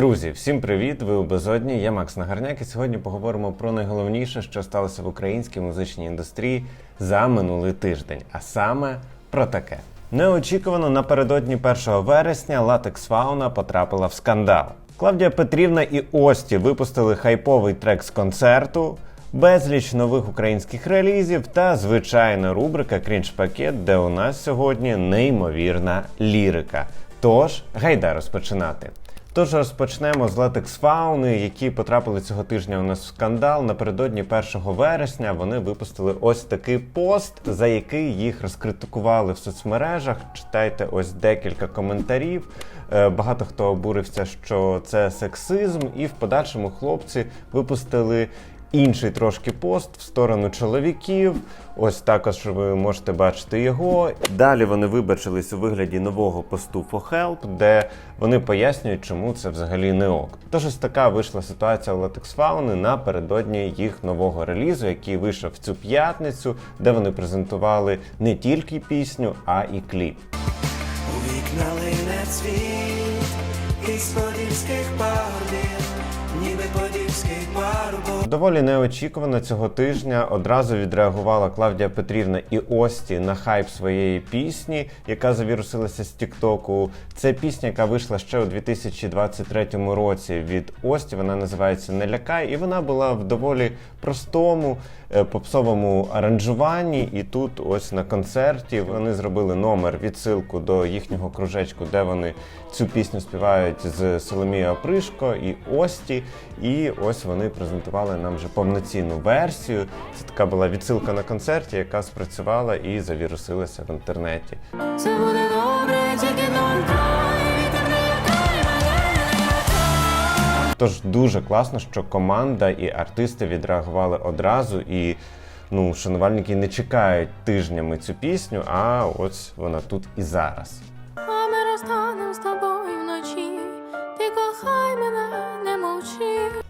Друзі, всім привіт! Ви у безодні. Я Макс Нагарняк, і сьогодні поговоримо про найголовніше, що сталося в українській музичній індустрії за минулий тиждень, а саме про таке. Неочікувано напередодні 1 вересня Латекс Фауна потрапила в скандал. Клавдія Петрівна і Ості випустили хайповий трек з концерту, безліч нових українських релізів та звичайна рубрика Крінж Пакет, де у нас сьогодні неймовірна лірика. Тож, гайда розпочинати. Тож розпочнемо з Latex фауни, які потрапили цього тижня у нас в скандал. Напередодні 1 вересня вони випустили ось такий пост, за який їх розкритикували в соцмережах. Читайте ось декілька коментарів. Е, Багато хто обурився, що це сексизм, і в подальшому хлопці випустили інший трошки пост в сторону чоловіків. Ось також ви можете бачити його. Далі вони вибачились у вигляді нового посту for Help, де вони пояснюють, чому це взагалі не ок. Тож ось така вийшла ситуація у Latex Fauna напередодні їх нового релізу, який вийшов в цю п'ятницю, де вони презентували не тільки пісню, а і кліп. У вікна лине цвіт із подільських пагорбів, ніби парубок. Доволі неочікувано цього тижня одразу відреагувала Клавдія Петрівна і Ості на хайп своєї пісні, яка завірусилася з Тіктоку. Це пісня, яка вийшла ще у 2023 році від Ості. Вона називається Не лякай, і вона була в доволі простому е, попсовому аранжуванні. І тут, ось на концерті, вони зробили номер відсилку до їхнього кружечку, де вони цю пісню співають з Соломією Опришко і Ості. І ось вони презентували нам вже повноцінну версію. Це така була відсилка на концерті, яка спрацювала і завірусилася в інтернеті. Все буде добре, тільки. Тож дуже класно, що команда і артисти відреагували одразу, і ну, шанувальники не чекають тижнями цю пісню, а ось вона тут і зараз.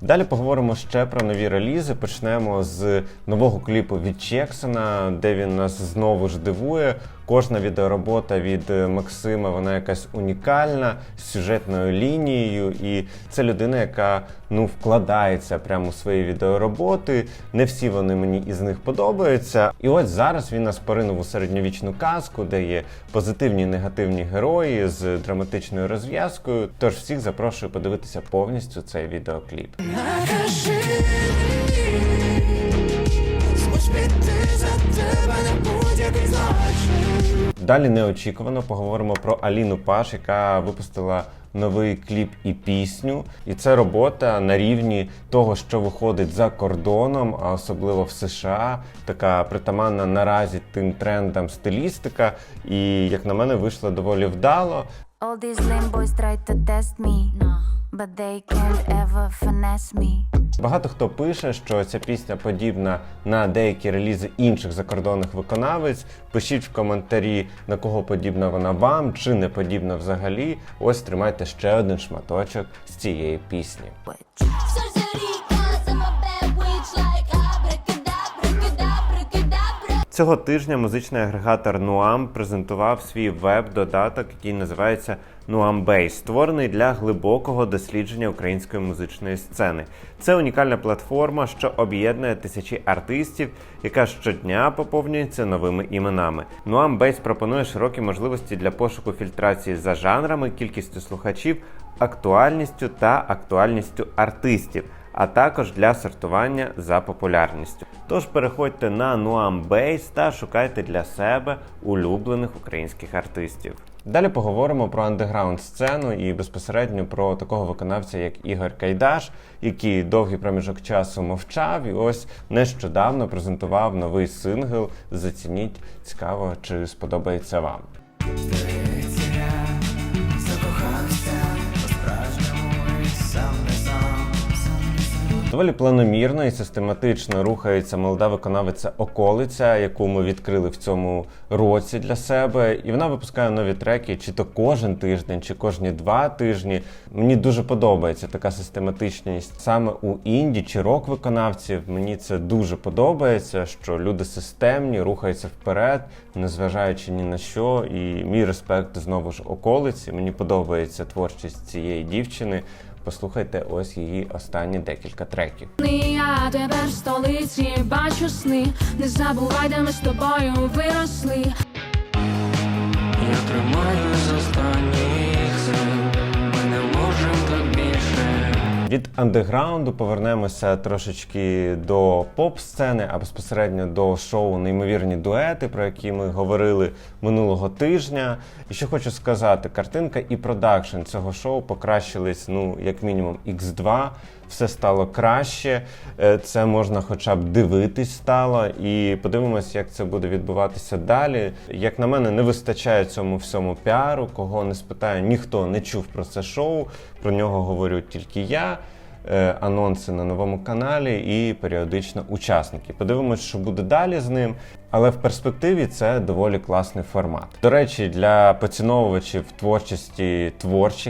Далі поговоримо ще про нові релізи. Почнемо з нового кліпу від Чексона, де він нас знову ж дивує. Кожна відеоробота від е, Максима вона якась унікальна з сюжетною лінією, і це людина, яка ну вкладається прямо у свої відеороботи. Не всі вони мені із них подобаються. І ось зараз він нас поринув у середньовічну казку, де є позитивні і негативні герої з драматичною розв'язкою. Тож всіх запрошую подивитися повністю цей відеокліп. Накажи, піти за тебе на будь-який злочин. Далі неочікувано поговоримо про Аліну Паш, яка випустила новий кліп і пісню. І це робота на рівні того, що виходить за кордоном, а особливо в США. Така притаманна наразі тим трендам стилістика. І як на мене, вийшло доволі вдало. All these lame boys try to test me, but they can't ever finesse me. Багато хто пише, що ця пісня подібна на деякі релізи інших закордонних виконавець. Пишіть в коментарі, на кого подібна вона вам, чи не подібна взагалі. Ось тримайте ще один шматочок з цієї пісні. Цього тижня музичний агрегатор Nuam презентував свій веб-додаток, який називається Nuam Base, створений для глибокого дослідження української музичної сцени. Це унікальна платформа, що об'єднує тисячі артистів, яка щодня поповнюється новими іменами. Nuam Base пропонує широкі можливості для пошуку фільтрації за жанрами, кількістю слухачів, актуальністю та актуальністю артистів а також для сортування за популярністю. Тож переходьте на Nuam Base та шукайте для себе улюблених українських артистів. Далі поговоримо про андеграунд сцену і безпосередньо про такого виконавця, як Ігор Кайдаш, який довгий проміжок часу мовчав, і ось нещодавно презентував новий сингл. Зацініть цікаво, чи сподобається вам. Доволі планомірно і систематично рухається молода виконавиця Околиця, яку ми відкрили в цьому році для себе. І вона випускає нові треки чи то кожен тиждень, чи кожні два тижні. Мені дуже подобається така систематичність саме у інді чи рок виконавців. Мені це дуже подобається, що люди системні, рухаються вперед, незважаючи ні на що. І мій респект знову ж околиці. Мені подобається творчість цієї дівчини. Послухайте ось її останні декілька треків. Я тепер в столиці бачу сни. Не забувай, де ми з тобою виросли. Я тримаю з останніх Від андеграунду повернемося трошечки до поп-сцени, а безпосередньо до шоу Неймовірні дуети, про які ми говорили минулого тижня. І що хочу сказати, картинка і продакшн цього шоу покращились, ну, як мінімум, x2. Все стало краще. Е, Це можна хоча б дивитись стало. І подивимось, як це буде відбуватися далі. Як на мене, не вистачає цьому всьому піару. Кого не спитаю, ніхто не чув про це шоу. Про нього говорю тільки я. Е, Анонси на новому каналі і періодично учасники. Подивимось, що буде далі з ним. Але в перспективі це доволі класний формат. До речі, для поціновувачів творчості творчих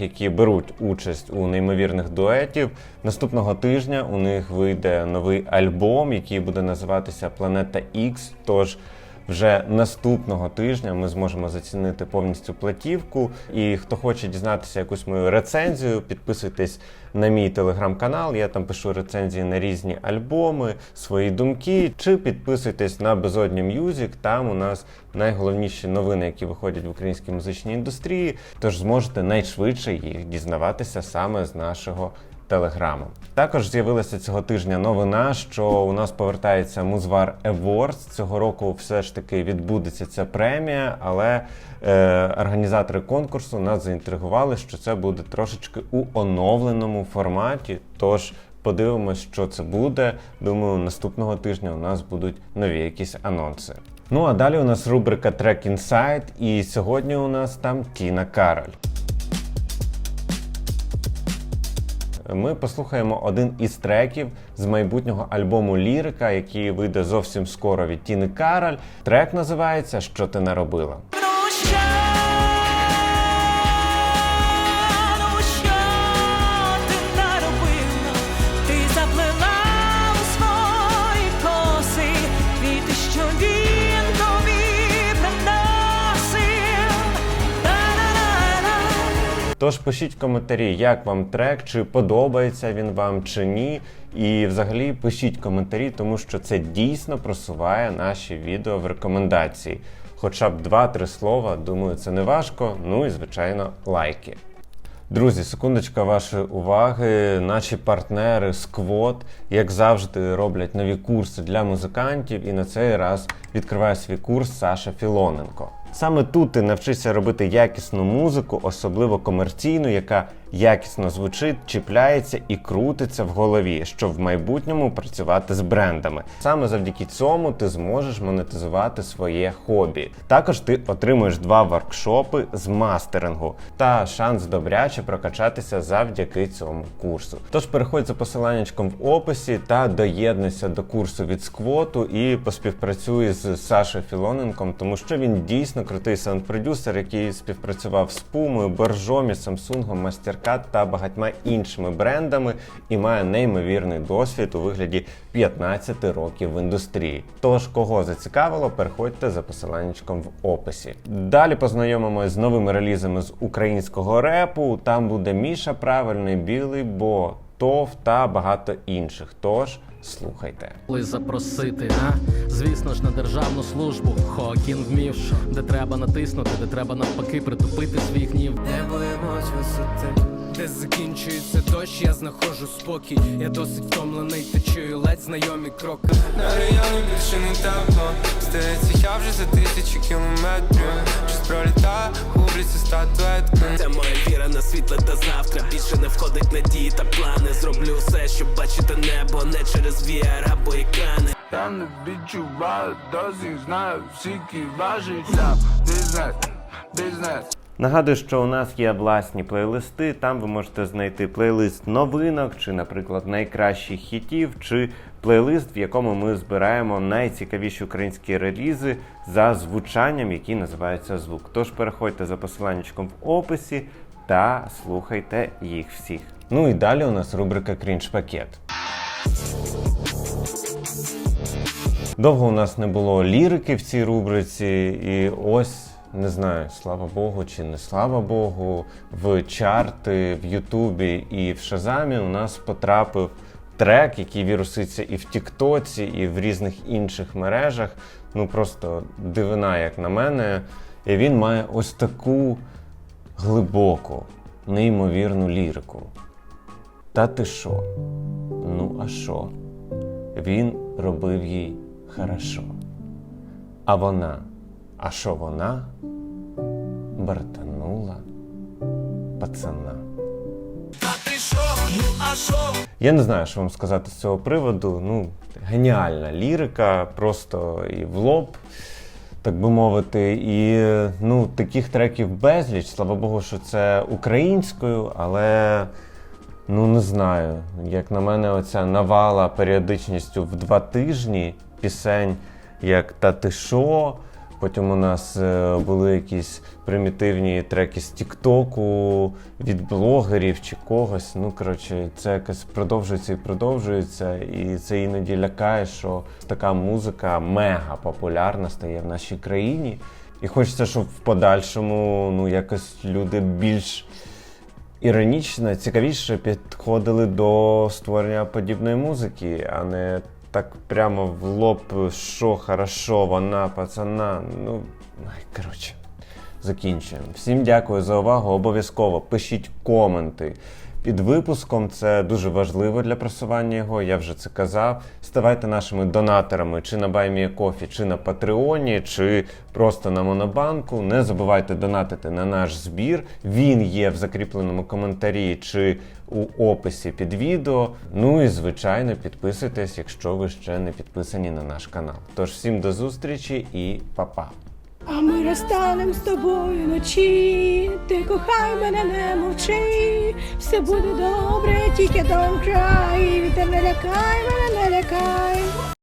які беруть участь у неймовірних дуетів. Наступного тижня у них вийде новий альбом, який буде називатися Планета Ікс. Тож вже наступного тижня ми зможемо зацінити повністю платівку. І хто хоче дізнатися якусь мою рецензію, підписуйтесь на мій телеграм-канал. Я там пишу рецензії на різні альбоми, свої думки. Чи підписуйтесь на Безодні М'юзік. Там у нас найголовніші новини, які виходять в українській музичній індустрії. Тож зможете найшвидше їх дізнаватися саме з нашого телеграму. Також з'явилася цього тижня новина, що у нас повертається Музвар Awards. Цього року все ж таки відбудеться ця премія, але е, організатори конкурсу нас заінтригували, що це буде трошечки у оновленому форматі. Тож подивимось, що це буде. Думаю, наступного тижня у нас будуть нові якісь анонси. Ну а далі у нас рубрика Track Insight, і сьогодні у нас там Тіна Кароль. Ми послухаємо один із треків з майбутнього альбому Лірика, який вийде зовсім скоро від Тіни Кароль. Трек називається Що ти наробила. Ну Тож пишіть коментарі, як вам трек, чи подобається він вам чи ні. І взагалі пишіть коментарі, тому що це дійсно просуває наші відео в рекомендації. Хоча б 2-3 слова, думаю, це не важко. Ну і звичайно, лайки. Друзі, секундочка вашої уваги. Наші партнери Squad, як завжди, роблять нові курси для музикантів, і на цей раз відкриває свій курс Саша Філоненко. Саме тут ти навчишся робити якісну музику, особливо комерційну, яка якісно звучить, чіпляється і крутиться в голові, щоб в майбутньому працювати з брендами. Саме завдяки цьому ти зможеш монетизувати своє хобі. Також ти отримуєш два воркшопи з мастерингу та шанс добряче прокачатися завдяки цьому курсу. Тож переходь за посиланнячком в описі та доєднуйся до курсу від сквоту і поспівпрацюй з Сашою Філоненком, тому що він дійсно крутий саунд-продюсер, який співпрацював з Пумою, Боржомі, Самсунгом, Мастеркат та багатьма іншими брендами і має неймовірний досвід у вигляді 15 років в індустрії. Тож, кого зацікавило, переходьте за посиланнячком в описі. Далі познайомимось з новими релізами з українського репу. Там буде Міша Правильний, Білий Бо, ТОВ та багато інших. Тож слухайте. Коли запросити, а звісно ж на державну службу Хокін вмів, де треба натиснути, де треба навпаки притупити свій гнів. Не боїмось висоти Де закінчується дощ, я знаходжу спокій. Я досить втомлений, та чую ледь знайомі кроки. На районі більше не давно Здається, я вже за тисячі кілометрів. Щось пролітає, губляться статуетки. Це моя віра на світле та завтра. Більше не входить надії та плани. Зроблю все, щоб бачити небо Не через VR або екрани Я не відчуваю, досі знаю, важить сам бізнес, бізнес. Нагадую, що у нас є власні плейлисти. Там ви можете знайти плейлист новинок, чи, наприклад, найкращих хітів, чи плейлист, в якому ми збираємо найцікавіші українські релізи за звучанням, який називається звук. Тож переходьте за посиланнячком в описі та слухайте їх всіх. Ну і далі у нас рубрика Крінж пакет. Довго у нас не було лірики в цій рубриці, і ось не знаю, слава Богу чи не слава Богу, в чарти в Ютубі і в Шазамі у нас потрапив трек, який віруситься і в Тіктоці, і в різних інших мережах. Ну просто дивина, як на мене. І він має ось таку глибоку, неймовірну лірику. Та ти що? Ну, а що? Він робив їй хорошо. А вона, а що вона? Бартанула пацана. Я не знаю, що вам сказати з цього приводу. Ну, геніальна лірика, просто і в лоб, так би мовити. І ну, таких треків безліч. Слава Богу, що це українською, але ну не знаю. Як на мене, оця навала періодичністю в два тижні пісень, як Та ти шо. Потім у нас е, були якісь примітивні треки з Тіктоку від блогерів чи когось. Ну коротше, це якось продовжується і продовжується, і це іноді лякає, що така музика мега популярна стає в нашій країні. І хочеться, щоб в подальшому ну якось люди більш іронічно, цікавіше підходили до створення подібної музики, а не так прямо в лоб, що хорошо, вона, пацана. Ну, коротше, закінчуємо. Всім дякую за увагу. Обов'язково пишіть коменти. Під випуском це дуже важливо для просування його, я вже це казав. Ставайте нашими донаторами чи на BuyMeACoffee, чи на Патреоні, чи просто на Монобанку. Не забувайте донатити на наш збір. Він є в закріпленому коментарі чи у описі під відео. Ну і звичайно, підписуйтесь, якщо ви ще не підписані на наш канал. Тож всім до зустрічі і па-па! А ми розстанем з тобою вночі, ти кохай мене, не мовчи, все буде добре, тільки дом край, ти не лякай мене, не лякай.